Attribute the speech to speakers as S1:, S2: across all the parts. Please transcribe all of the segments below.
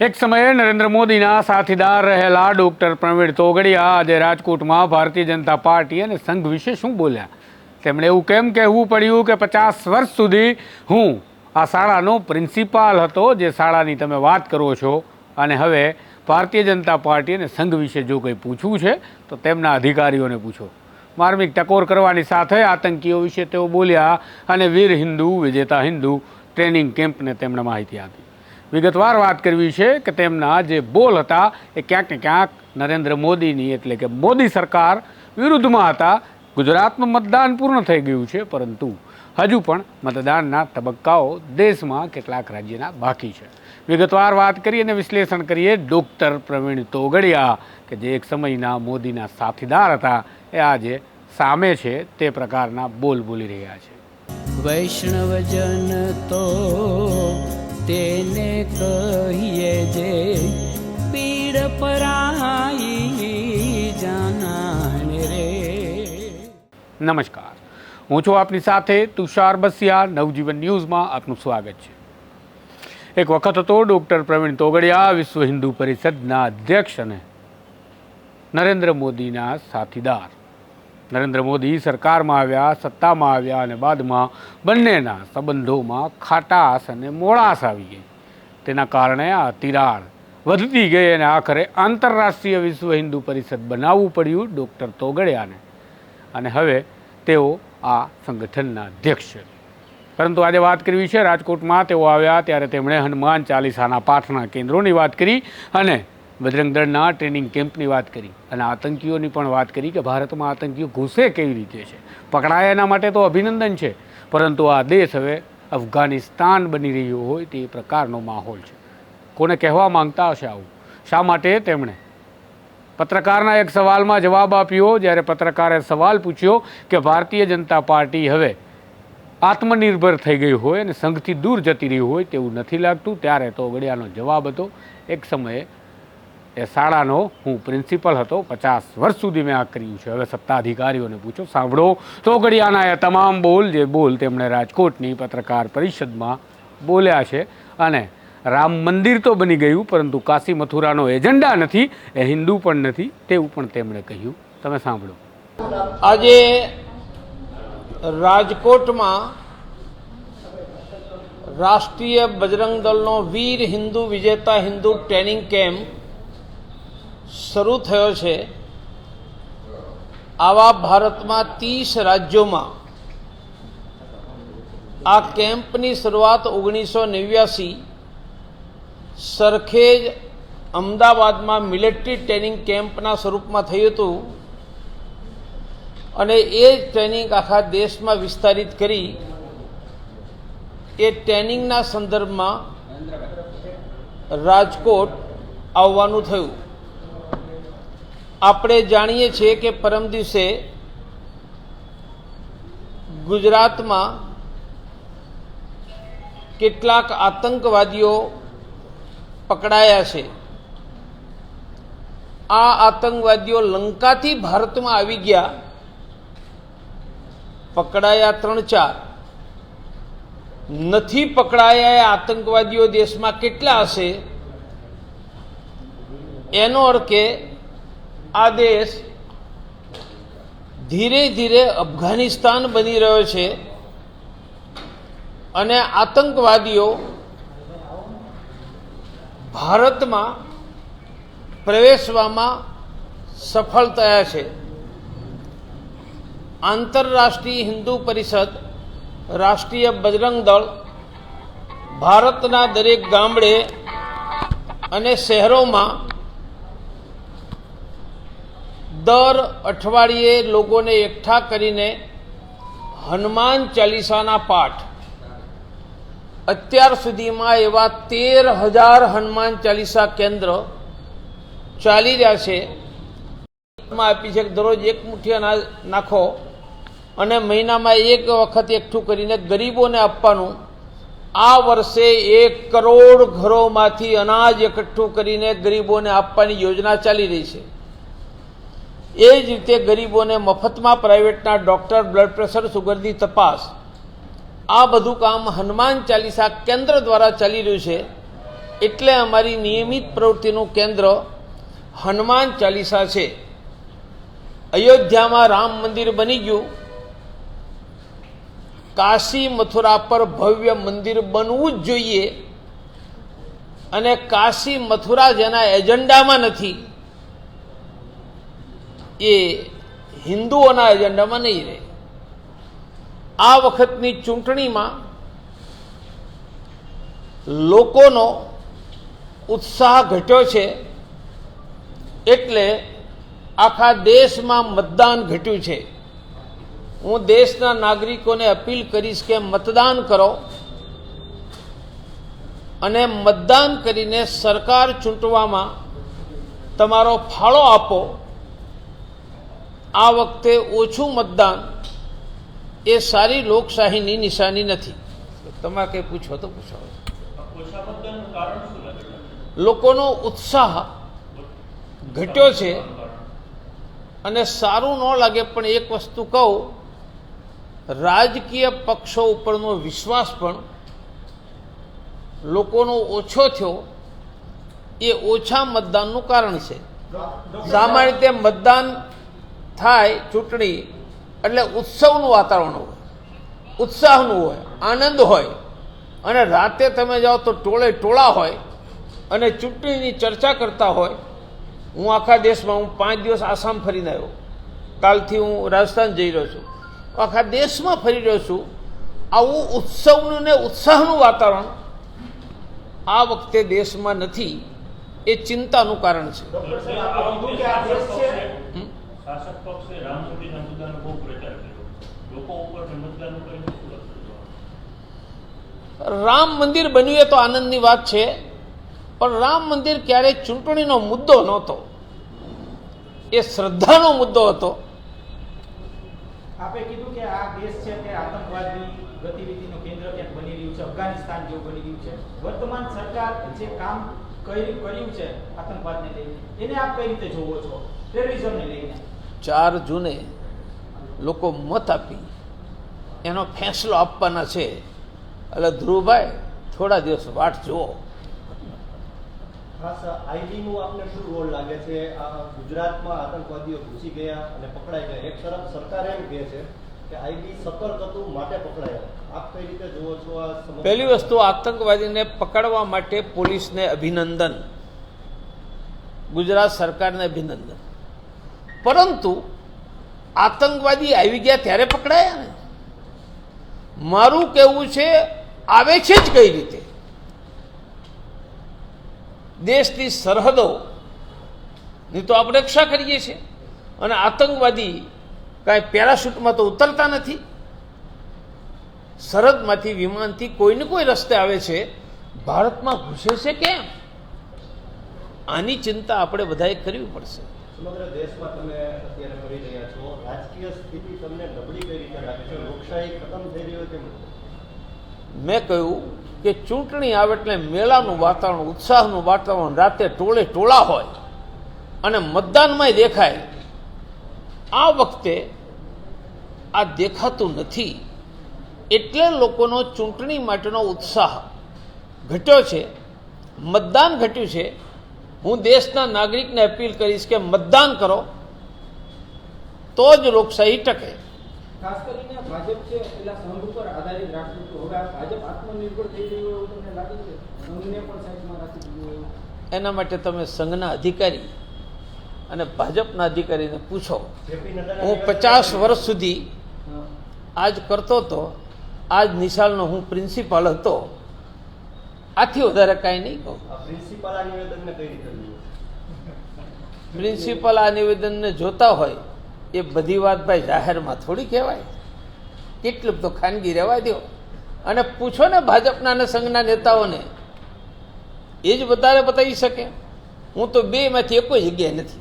S1: એક સમયે નરેન્દ્ર મોદીના સાથીદાર રહેલા ડૉક્ટર પ્રવીણ તોગડિયા આજે રાજકોટમાં ભારતીય જનતા પાર્ટી અને સંઘ વિશે શું બોલ્યા? તેમણે એવું કેમ કહેવું પડ્યું કે પચાસ વર્ષ સુધી હું આ શાળાનો પ્રિન્સિપાલ હતો, જે શાળાની તમે વાત કરો છો. અને હવે ભારતીય જનતા પાર્ટી અને સંઘ વિશે જો કંઈ પૂછવું છે, તો તેમના અધિકારીઓને પૂછો. માર્મિક ટકોર કરવાની સાથે આતંકીઓ વિશે તેઓ બોલ્યા અને વીર હિન્દુ, વિજેતા હિન્દુ ટ્રેનિંગ કેમ્પને તેમણે માહિતી આપી. વિગતવાર વાત કરવી છે કે તેમના જે બોલ હતા એ ક્યાંક ને ક્યાંક નરેન્દ્ર મોદીની, એટલે કે મોદી સરકાર વિરુદ્ધમાં હતા. ગુજરાતનું મતદાન પૂર્ણ થઈ ગયું છે, પરંતુ હજુ પણ મતદાનના તબક્કાઓ દેશમાં કેટલાક રાજ્યના બાકી છે. વિગતવાર વાત કરીએ અને વિશ્લેષણ કરીએ. ડૉક્ટર પ્રવીણ તોગડિયા, કે જે એક સમયના મોદીના સાથીદાર હતા, એ આજે સામે છે, તે પ્રકારના બોલ બોલી રહ્યા છે.
S2: વૈષ્ણવજન તો તેને કહીએ જે પીડ પરાઈ જાનાને રે.
S1: નમસ્કાર. હું છું આપની સાથે તુષાર બસિયા, નવજીવન ન્યૂઝમાં આપનું સ્વાગત છે. એક વખત હતો ડૉક્ટર પ્રવીણ તોગડિયા વિશ્વ હિન્દુ પરિષદના અધ્યક્ષ અને નરેન્દ્ર મોદીના સાથીદાર. નરેન્દ્ર મોદી સરકારમાં આવ્યા, સત્તામાં આવ્યા અને બાદમાં બંનેના સંબંધોમાં ખાટાશ અને મોળાશ આવી ગઈ. તેના કારણે આ તિરાડ વધતી ગઈ અને આખરે આંતરરાષ્ટ્રીય વિશ્વ હિન્દુ પરિષદ બનાવવું પડ્યું ડૉક્ટર તોગડિયાને. અને હવે તેઓ આ સંગઠનના અધ્યક્ષ છે. પરંતુ આજે વાત કરવી છે રાજકોટમાં. તેઓ આવ્યા ત્યારે તેમણે હનુમાન ચાલીસાના પાઠના કેન્દ્રોની વાત કરી અને બજરંગ દળના ટ્રેનિંગ કેમ્પની વાત કરી અને આતંકીઓની પણ વાત કરી કે ભારતમાં આતંકીઓ ઘૂસે કેવી રીતે છે. પકડાયા એના માટે તો અભિનંદન છે, પરંતુ આ દેશ હવે અફઘાનિસ્તાન બની રહ્યો હોય તે પ્રકારનો માહોલ છે. કોને કહેવા માંગતા હશે આવું? શા માટે તેમણે? પત્રકારના એક સવાલમાં જવાબ આપ્યો જ્યારે પત્રકારે સવાલ પૂછ્યો કે ભારતીય જનતા પાર્ટી હવે આત્મનિર્ભર થઈ ગઈ હોય અને સંઘથી દૂર જતી રહી હોય તેવું નથી લાગતું, ત્યારે તો ગડિયાનો જવાબ હતો. એક સમયે એ શાળાનો હું પ્રિન્સિપલ હતો. પચાસ વર્ષ સુધી મેં આ કર્યું છે. હવે સત્તાધિકારીઓને પૂછો, સાંભળો તો ઘડિયાના એ તમામ બોલ જે બોલ તેમણે રાજકોટની પત્રકાર પરિષદમાં બોલ્યા છે અને રામ મંદિર તો બની ગયું, પરંતુ કાશી મથુરાનો એજન્ડા નથી, એ હિન્દુ પણ નથી, તેવું પણ તેમણે કહ્યું. તમે સાંભળો.
S3: આજે રાજકોટમાં રાષ્ટ્રીય બજરંગ દળનો વીર હિન્દુ વિજેતા હિન્દુ ટ્રેનિંગ કેમ્પ શરૂ થયો છે આવા ભારતમાં ત્રીસ રાજ્યોમાં. આ કેમ્પની શરૂઆત ઓગણીસો નેવ્યાસી સરખેજ અમદાવાદમાં મિલિટરી ટ્રેનિંગ કેમ્પના સ્વરૂપમાં થયું હતું અને એ જ ટ્રેનિંગ આખા દેશમાં વિસ્તારિત કરી. એ ટ્રેનિંગના સંદર્ભમાં રાજકોટ આવવાનું થયું. આપણે જાણીએ છીએ કે પરમ દિવસે ગુજરાતમાં કેટલાક આતંકવાદીઓ પકડાયા છે. આ આતંકવાદીઓ લંકાથી ભારતમાં આવી ગયા. પકડાયા ત્રણ ચાર. નથી પકડાયા એ આતંકવાદીઓ દેશમાં કેટલા હશે? એનો અર્થ કે આ દેશ ધીરે ધીરે અફઘાનિસ્તાન બની રહ્યો છે અને આતંકવાદીઓ ભારતમાં પ્રવેશવામાં સફળ થયા છે. આંતરરાષ્ટ્રીય હિન્દુ પરિષદ, રાષ્ટ્રીય બજરંગ દળ, ભારતના દરેક ગામડે અને શહેરોમાં દર અઠવાડિયે લોકોને એકઠા કરીને હનુમાન ચાલીસાના પાઠ. અત્યાર સુધીમાં એવા તેર હજાર હનુમાન ચાલીસા કેન્દ્ર ચાલી રહ્યા છે. આપી છે કે દરરોજ એક મુઠ્ઠી અનાજ નાખો અને મહિનામાં એક વખત એકઠું કરીને ગરીબોને આપવાનું. આ વર્ષે એક કરોડ ઘરોમાંથી અનાજ એકઠું કરીને ગરીબોને આપવાની યોજના ચાલી રહી છે. એ જ રીતે ગરીબોને મફતમાં પ્રાઇવેટના ડૉક્ટર, બ્લડ પ્રેશર, સુગરની તપાસ. આ બધું કામ હનુમાન ચાલીસા કેન્દ્ર દ્વારા ચાલી રહ્યું છે. એટલે અમારી નિયમિત પ્રવૃત્તિનું કેન્દ્ર હનુમાન ચાલીસા છે. અયોધ્યામાં રામ મંદિર બની ગયું. કાશી મથુરા પર ભવ્ય મંદિર બનવું જ જોઈએ. અને કાશી મથુરા જેના એજન્ડામાં નથી. એ હિન્દુઓના એજન્ડામાં નહીં રહે. આ વખતની ચૂંટણીમાં લોકોનો ઉત્સાહ ઘટ્યો છે એટલે આખા દેશમાં મતદાન ઘટ્યું છે. હું દેશના નાગરિકોને અપીલ કરીશ કે મતદાન કરો અને મતદાન કરીને સરકાર ચૂંટવામાં તમારો ફાળો આપો. આ વખતે ઓછું મતદાન એ સારી લોકશાહીની નિશાની નથી. તમારે કંઈ પૂછો તો પૂછો. લોકોનો ઉત્સાહ ઘટ્યો છે અને સારું ન લાગે પણ એક વસ્તુ કહું રાજકીય પક્ષો ઉપરનો વિશ્વાસ પણ લોકોનો ઓછો થયો. એ ઓછા મતદાનનું કારણ છે. સામાન્ય રીતે મતદાન થાય ચૂંટણી, એટલે ઉત્સવનું વાતાવરણ હોય. ઉત્સાહનું હોય, આનંદ હોય. અને રાતે તમે જાઓ તો ટોળે ટોળા હોય અને ચૂંટણીની ચર્ચા કરતા હોય. હું આખા દેશમાં, હું પાંચ દિવસ આસામ ફરીને આવ્યો. કાલથી હું રાજસ્થાન જઈ રહ્યો છું. આખા દેશમાં ફરી રહ્યો છું. આવું ઉત્સવનું ને ઉત્સાહનું વાતાવરણ આ વખતે દેશમાં નથી. એ ચિંતાનું કારણ છે?
S4: શાસક પક્ષે રામ મંદિરના મુદ્દાનો બહુ પ્રચાર કર્યો. લોકો ઉપર મતદાન કરીને શું અસર
S3: રામ મંદિર બન્યું એ તો આનંદની વાત છે પણ રામ મંદિર ક્યારેય ચૂંટણીનો મુદ્દો નહોતો. એ શ્રદ્ધાનો મુદ્દો હતો.
S5: આપે કીધું કે આ દેશ છે તે આતંકવાદી ગતિવિધિનું કેન્દ્ર ક્યાંક બની રહ્યું છે અફઘાનિસ્તાન જેવું બની રહ્યું છે. વર્તમાન સરકાર જે કામ કરી કર્યું છે આતંકવાદને લઈને એને આપ કઈ રીતે જોવો છો? ટેરરિઝમને લઈને.
S3: ચાર જૂને લોકો મત આપી. એનો ફેંસલો આપવાના છે. એટલે ધ્રુવભાઈ થોડા દિવસ વાટ જુઓ.
S6: ખાસ આઈબીનું આપને શું રોલ લાગે છે? આ ગુજરાતમાં આતંકવાદીઓ ઘૂસી ગયા અને પકડાઈ ગયા. એક તરફ સરકાર એમ કહે છે કે આઈબી સતર્ક હતું માટે પકડાયા. આપ કઈ રીતે જુઓ છો આ
S3: પહેલી વસ્તુ આતંકવાદીને પકડવા માટે પોલીસને અભિનંદન. ગુજરાત સરકારને અભિનંદન. પરંતુ આતંકવાદી આવી ગયા ત્યારે પકડાયા ને. મારું કહેવું છે, આવે છે જ કઈ રીતે. દેશની સરહદો, ની તો આપણે રક્ષા કરીએ છીએ. અને આતંકવાદી કાંઈ પેરાશૂટમાં તો ઉતરતા નથી. સરહદમાંથી વિમાનથી કોઈને કોઈ રસ્તે આવે છે, ભારતમાં ઘૂસે છે કેમ? આની ચિંતા આપણે બધાએ કરવી પડશે.
S6: સમગ્ર દેશમાં તમે અત્યારે કરી રહ્યા છો. રાજકીય સ્થિતિ તમને નબળી કઈ રીતે લાગે છે? લોકશાહી ખતમ થઈ રહ્યો છે
S3: મેં કહ્યું કે ચૂંટણી આવે એટલે મેળાનું વાતાવરણ, ઉત્સાહનું વાતાવરણ રાતે ટોળે ટોળા હોય અને મતદાનમાંય દેખાય. આ વખતે આ દેખાતું નથી. એટલે લોકોનો ચૂંટણી માટેનો ઉત્સાહ ઘટ્યો છે. મતદાન ઘટ્યું છે. હું દેશના નાગરિકને અપીલ કરીશ કે મતદાન કરો તો જ લોકશાહી ટકે.
S5: ખાસ કરીને ભાજપ છે પેલા સંઘ ઉપર આધારિત રાખતું હતું હવે ભાજપ આત્મનિર્ભર થઈ ગયું એવું તમને લાગે છે? સંઘને પણ સાઈડમાં રાખી દીધું
S3: એના માટે તમે સંઘના અધિકારી અને ભાજપના અધિકારીને પૂછો. હું પચાસ વર્ષ સુધી આજ કરતો હતો આજ નિશાળનો હું પ્રિન્સિપાલ હતો. આથી વધારે કાંઈ નહીં કહું.
S6: પ્રિન્સિપલ આ નિવેદનને
S3: જોતા હોય એ બધી વાત ભાઈ જાહેરમાં થોડી કહેવાય. કેટલું તો ખાનગી રહેવા દો અને પૂછો ને ભાજપના અને સંઘના નેતાઓને એ જ વધારે બતાવી શકે. હું તો બેમાંથી એક જગ્યાએ નથી.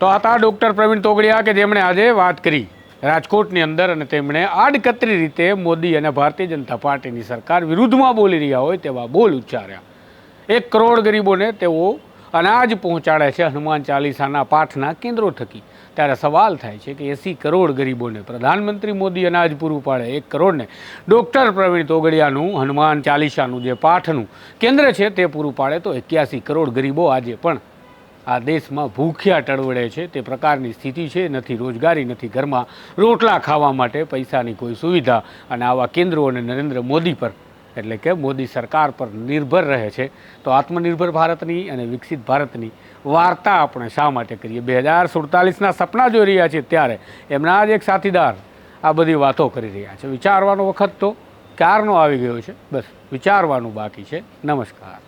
S1: તો આ હતા ડૉક્ટર પ્રવીણ તોગડિયા કે જેમણે આજે વાત કરી. રાજકોટની અંદર અને તેમણે આડકતરી રીતે મોદી અને ભારતીય જનતા પાર્ટીની સરકાર વિરુદ્ધમાં બોલી રહ્યા હોય તેવા બોલ ઉચ્ચાર્યા. એક કરોડ ગરીબોને તેઓ અનાજ પહોંચાડે છે, હનુમાન ચાલીસાના પાઠના કેન્દ્રો થકી. ત્યારે સવાલ થાય છે કે એંસી કરોડ ગરીબોને પ્રધાનમંત્રી મોદી અનાજ પૂરું પાડે, એક કરોડને. ડૉક્ટર પ્રવીણ તોગડિયાનું હનુમાન ચાલીસાનું જે પાઠનું કેન્દ્ર છે તે પૂરું પાડે તો એક્યાસી કરોડ ગરીબો આજે પણ આ દેશમાં ભૂખ્યા ટળવડે છે, તે પ્રકારની સ્થિતિ છે, નથી રોજગારી, નથી ઘરમાં, રોટલા ખાવા માટે પૈસાની કોઈ સુવિધા અને આવા કેન્દ્રો અને નરેન્દ્ર મોદી પર, એટલે કે મોદી સરકાર પર નિર્ભર રહે છે, તો આત્મનિર્ભર ભારતની અને વિકસિત ભારતની વાર્તા આપણે શા માટે કરીએ? બે હજાર સુડતાલીસના સપના જોઈ રહ્યા છીએ ત્યારે એમના જ એક સાથીદાર આ બધી વાતો કરી રહ્યા છે. વિચારવાનો વખત તો ક્યારનો આવી ગયો છે? બસ વિચારવાનું બાકી છે. નમસ્કાર.